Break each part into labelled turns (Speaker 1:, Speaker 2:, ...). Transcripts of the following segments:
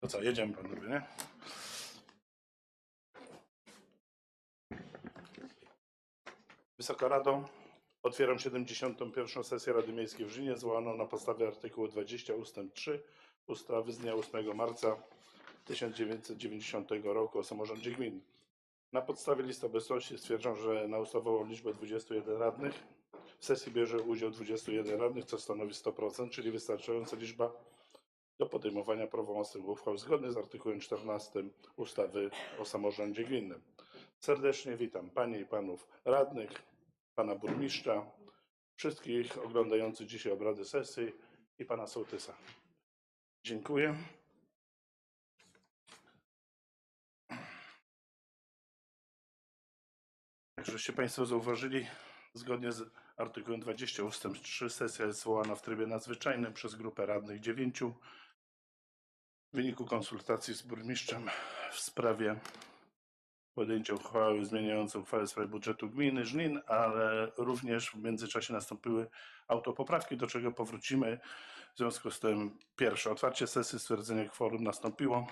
Speaker 1: To co, jedziemy panowie, nie? Wysoka Rado, otwieram 71. sesję Rady Miejskiej w Żynie, zwołaną na podstawie artykułu 20 ust. 3 ustawy z dnia 8 marca 1990 roku o samorządzie gminy. Na podstawie listy obecności stwierdzam, że na ustawową liczbę 21 radnych w sesji bierze udział 21 radnych, co stanowi 100%, czyli wystarczająca liczba do podejmowania prawomocnych uchwał zgodnie z artykułem 14 ustawy o samorządzie gminnym. Serdecznie witam Panie i Panów radnych, Pana burmistrza, wszystkich oglądających dzisiaj obrady sesji i Pana sołtysa. Dziękuję. Jak żeście Państwo zauważyli, zgodnie z artykułem 20 ust. 3 sesja jest zwołana w trybie nadzwyczajnym przez grupę radnych dziewięciu. W wyniku konsultacji z burmistrzem w sprawie podjęcia uchwały zmieniającej uchwałę w sprawie budżetu gminy Żnin, ale również w międzyczasie nastąpiły autopoprawki, do czego powrócimy. W związku z tym pierwsze otwarcie sesji, stwierdzenie kworum nastąpiło.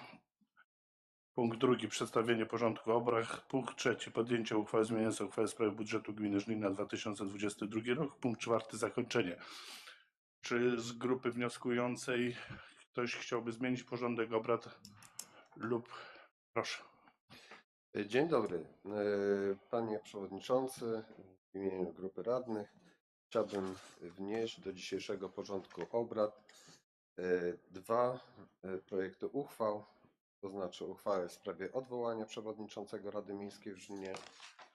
Speaker 1: Punkt drugi przedstawienie porządku obrad. Punkt trzeci podjęcie uchwały zmieniającej uchwałę w sprawie budżetu gminy Żnin na 2022 rok. Punkt czwarty zakończenie. Czy z grupy wnioskującej ktoś chciałby zmienić porządek obrad lub proszę.
Speaker 2: Dzień dobry. E, Panie Przewodniczący, w imieniu grupy radnych chciałbym wnieść do dzisiejszego porządku obrad e, dwa e, projekty uchwał, to znaczy uchwałę w sprawie odwołania przewodniczącego Rady Miejskiej w Żninie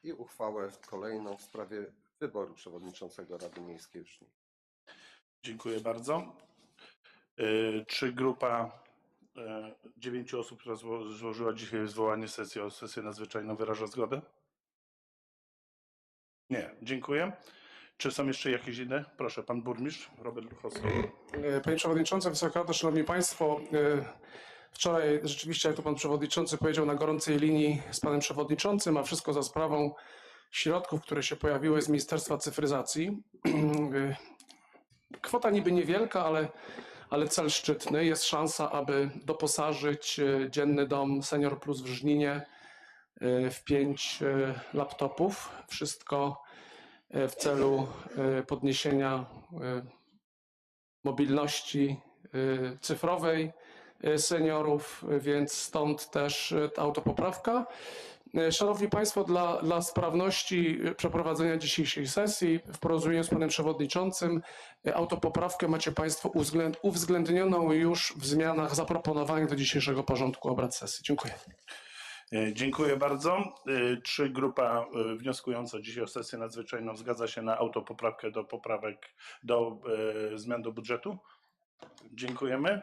Speaker 2: i uchwałę kolejną w sprawie wyboru przewodniczącego Rady Miejskiej w Żninie.
Speaker 1: Dziękuję bardzo. E, Czy grupa e, dziewięciu osób, która zło- złożyła dzisiaj zwołanie sesji o sesję nadzwyczajną wyraża zgodę? Nie, dziękuję. Czy są jeszcze jakieś inne? Proszę, pan burmistrz Robert Luchowski.
Speaker 3: E, Panie Przewodniczący, Wysoka Rado, Szanowni Państwo. Wczoraj rzeczywiście, jak to Pan Przewodniczący powiedział, na gorącej linii z Panem Przewodniczącym, a wszystko za sprawą środków, które się pojawiły z Ministerstwa Cyfryzacji. Kwota niby niewielka, ale, ale cel szczytny. Jest szansa, aby doposażyć e, dzienny dom Senior Plus w Żninie e, w pięć e, laptopów. Wszystko w celu podniesienia mobilności cyfrowej seniorów, więc stąd też ta autopoprawka. Y, Szanowni Państwo, dla, dla sprawności y, przeprowadzenia dzisiejszej sesji w porozumieniu z Panem Przewodniczącym y, autopoprawkę macie Państwo uwzględ, uwzględnioną już w zmianach zaproponowanych do dzisiejszego porządku obrad sesji. Dziękuję.
Speaker 1: E, Dziękuję bardzo. E, Czy grupa e, wnioskująca dzisiaj o sesję nadzwyczajną zgadza się na autopoprawkę do poprawek, do e, zmian do budżetu? Dziękujemy.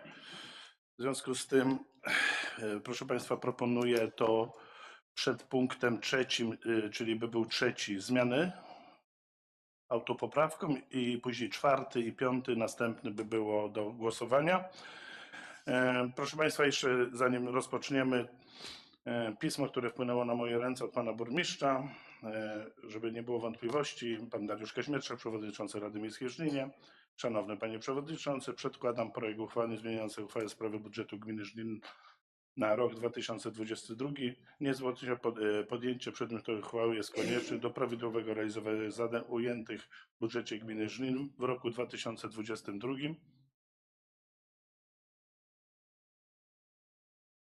Speaker 1: W związku z tym, e, proszę Państwa, proponuję to przed punktem trzecim, e, czyli by był trzeci zmiany autopoprawką i później czwarty i piąty następny by było do głosowania. E, Proszę Państwa, jeszcze zanim rozpoczniemy, E, Pismo, które wpłynęło na moje ręce od pana burmistrza, e, żeby nie było wątpliwości, pan Dariusz Kaźmierczak, przewodniczący Rady Miejskiej w Żninie. Szanowny panie przewodniczący, przedkładam projekt uchwały zmieniającej uchwałę w sprawie budżetu gminy Żnin na rok 2022. Niezwłocznie pod, e, podjęcie przedmiotowej uchwały jest konieczne do prawidłowego realizowania zadań ujętych w budżecie gminy Żnin w roku 2022.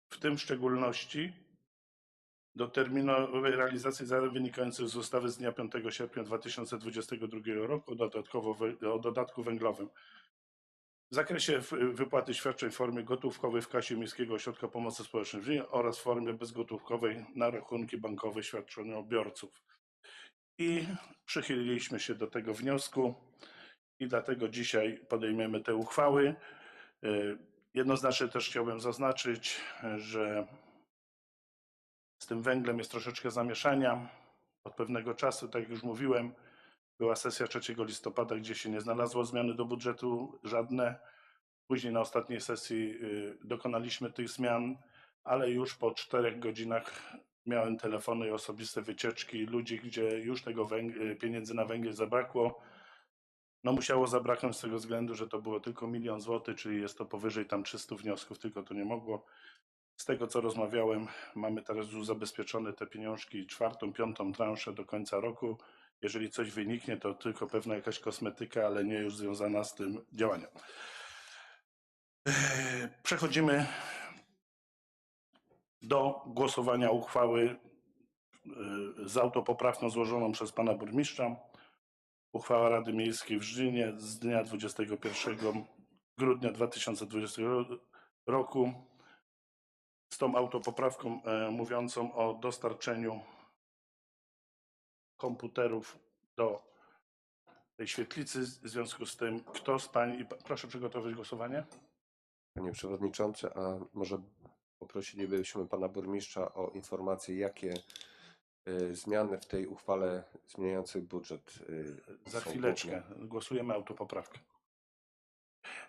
Speaker 1: w tym w szczególności do terminowej realizacji zadań wynikających z ustawy z dnia 5 sierpnia 2022 roku o, o dodatku węglowym. W zakresie wypłaty świadczeń w formie gotówkowej w kasie Miejskiego Ośrodka Pomocy Społecznej w oraz w formie bezgotówkowej na rachunki bankowe świadczeniobiorców. I przychyliliśmy się do tego wniosku i dlatego dzisiaj podejmiemy te uchwały. Y, Jednoznacznie też chciałbym zaznaczyć, że z tym węglem jest troszeczkę zamieszania. Od pewnego czasu, tak jak już mówiłem, była sesja 3 listopada, gdzie się nie znalazło zmiany do budżetu żadne. Później na ostatniej sesji y, dokonaliśmy tych zmian, ale już po czterech godzinach miałem telefony i osobiste wycieczki ludzi, gdzie już tego y, pieniędzy na węgiel zabrakło. No musiało zabraknąć z tego względu, że to było tylko milion złotych, czyli jest to powyżej tam 300 wniosków, tylko to nie mogło. Z tego co rozmawiałem, mamy teraz już zabezpieczone te pieniążki, czwartą, piątą transzę do końca roku. Jeżeli coś wyniknie, to tylko pewna jakaś kosmetyka, ale nie już związana z tym działaniem. Przechodzimy do głosowania uchwały y, z autopoprawką złożoną przez pana burmistrza. Uchwała Rady Miejskiej w Żninie z dnia 21 grudnia 2020 roku z tą autopoprawką e, mówiącą o dostarczeniu komputerów do tej świetlicy. W związku z tym, kto z pań proszę przygotować głosowanie.
Speaker 2: Panie Przewodniczący, a może poprosilibyśmy Pana Burmistrza o informację, jakie y, zmiany w tej uchwale zmieniającej budżet y,
Speaker 1: Za
Speaker 2: są
Speaker 1: chwileczkę głosujemy autopoprawkę.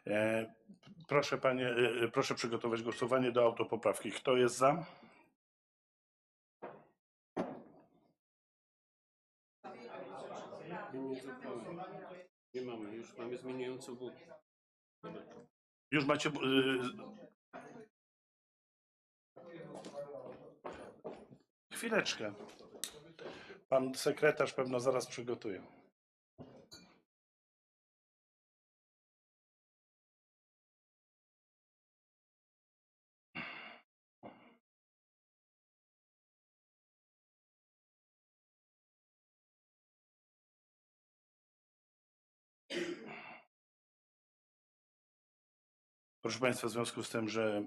Speaker 1: E, Proszę panie, e, proszę przygotować głosowanie do autopoprawki. Kto jest za?
Speaker 4: Nie, nie. Nie mamy, już mamy zmieniającą budżet.
Speaker 1: Już macie. y, Chwileczkę. Pan sekretarz pewno zaraz przygotuje. Proszę Państwa, w związku z tym, że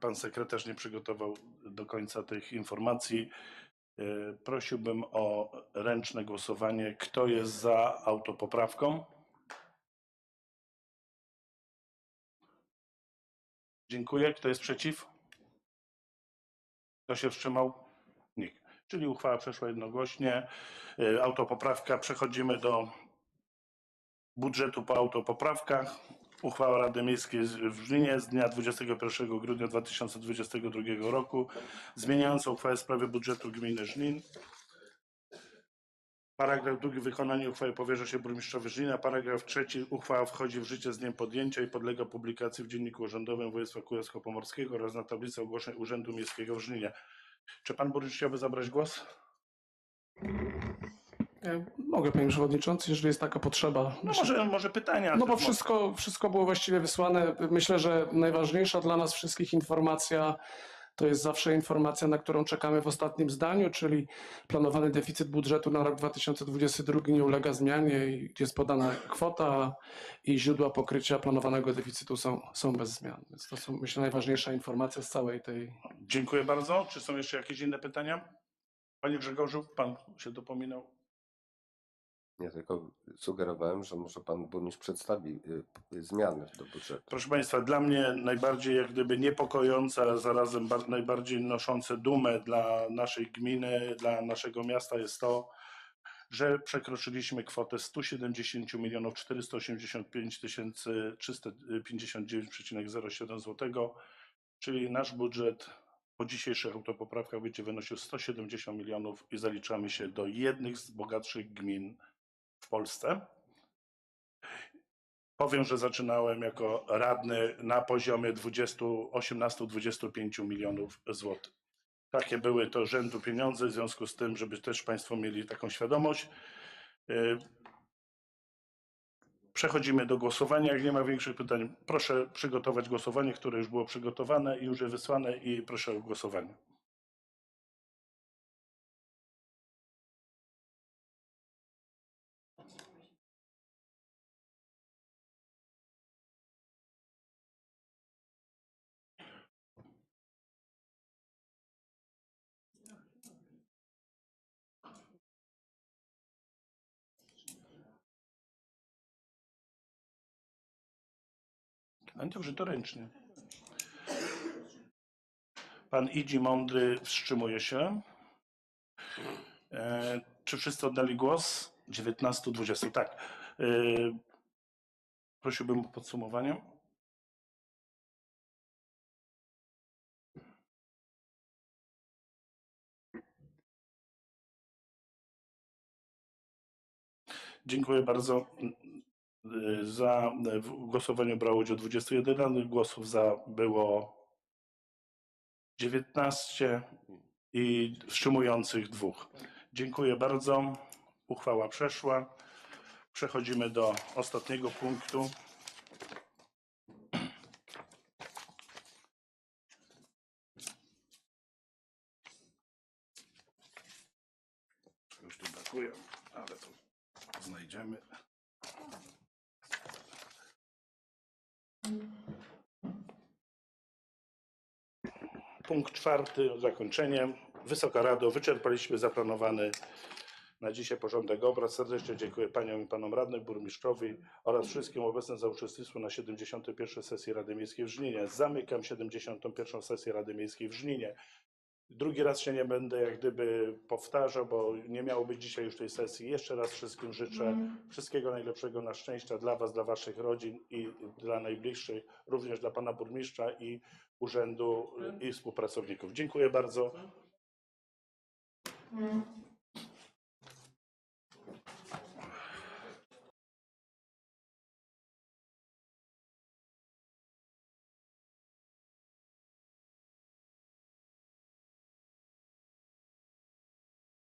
Speaker 1: Pan sekretarz nie przygotował do końca tych informacji, e, prosiłbym o ręczne głosowanie. Kto jest za autopoprawką? Dziękuję. Kto jest przeciw? Kto się wstrzymał? Nikt. Czyli uchwała przeszła jednogłośnie. E, Autopoprawka. Przechodzimy do budżetu po autopoprawkach. Uchwała Rady Miejskiej w Żninie z dnia 21 grudnia 2022 roku zmieniająca uchwałę w sprawie budżetu gminy Żnin. Paragraf drugi. Wykonanie uchwały powierza się burmistrzowi Żnina. Paragraf trzeci. Uchwała wchodzi w życie z dniem podjęcia i podlega publikacji w Dzienniku Urzędowym Województwa Kujawsko-Pomorskiego oraz na tablicy ogłoszeń Urzędu Miejskiego w Żninie. Czy pan burmistrz chciałby zabrać głos?
Speaker 3: E, Mogę, panie przewodniczący, jeżeli jest taka potrzeba.
Speaker 1: No może, może pytania.
Speaker 3: No bo wszystko, wszystko było właściwie wysłane. Myślę, że najważniejsza dla nas wszystkich informacja to jest zawsze informacja, na którą czekamy w ostatnim zdaniu, czyli planowany deficyt budżetu na rok 2022 nie ulega zmianie i jest podana kwota i źródła pokrycia planowanego deficytu są, są bez zmian. Więc to są, myślę, najważniejsza informacja z całej tej
Speaker 1: Dziękuję bardzo. Czy są jeszcze jakieś inne pytania? Panie Grzegorzu, pan się dopominał.
Speaker 2: Nie, tylko sugerowałem, że może Pan Burmistrz przedstawi y, zmiany do budżetu.
Speaker 1: Proszę Państwa, dla mnie najbardziej jak gdyby niepokojące, a zarazem bar- najbardziej noszące dumę dla naszej gminy, dla naszego miasta jest to, że przekroczyliśmy kwotę 170 milionów 485 tysięcy 359,07 zł, czyli nasz budżet po dzisiejszych autopoprawkach będzie wynosił 170 milionów i zaliczamy się do jednych z bogatszych gmin w Polsce. Powiem, że zaczynałem jako radny na poziomie 20, 18-25 milionów złotych. Takie były to rzędu pieniądze, w związku z tym, żeby też Państwo mieli taką świadomość. Y, Przechodzimy do głosowania. Jak nie ma większych pytań, proszę przygotować głosowanie, które już było przygotowane i już jest wysłane i proszę o głosowanie. No to ręcznie. Pan Idzi Mądry wstrzymuje się. E, czy wszyscy oddali głos? 19-20, tak. E, prosiłbym o podsumowanie. Dziękuję bardzo. Za w głosowaniu brało udział 21 radnych, głosów za było 19 i wstrzymujących dwóch. Dziękuję bardzo. Uchwała przeszła. Przechodzimy do ostatniego punktu. Już tu brakuje, ale to znajdziemy. Punkt czwarty, zakończenie. Wysoka Rado, wyczerpaliśmy zaplanowany na dzisiaj porządek obrad. Serdecznie dziękuję Paniom i Panom Radnym, Burmistrzowi oraz wszystkim obecnym za uczestnictwo na 71. sesji Rady Miejskiej w Żninie. Zamykam 71. sesję Rady Miejskiej w Żninie. Drugi raz się nie będę jak gdyby powtarzał, bo nie miało być dzisiaj już tej sesji. Jeszcze raz wszystkim życzę wszystkiego najlepszego na szczęścia dla Was, dla Waszych rodzin i dla najbliższych, również dla Pana Burmistrza i Urzędu i współpracowników. Dziękuję bardzo.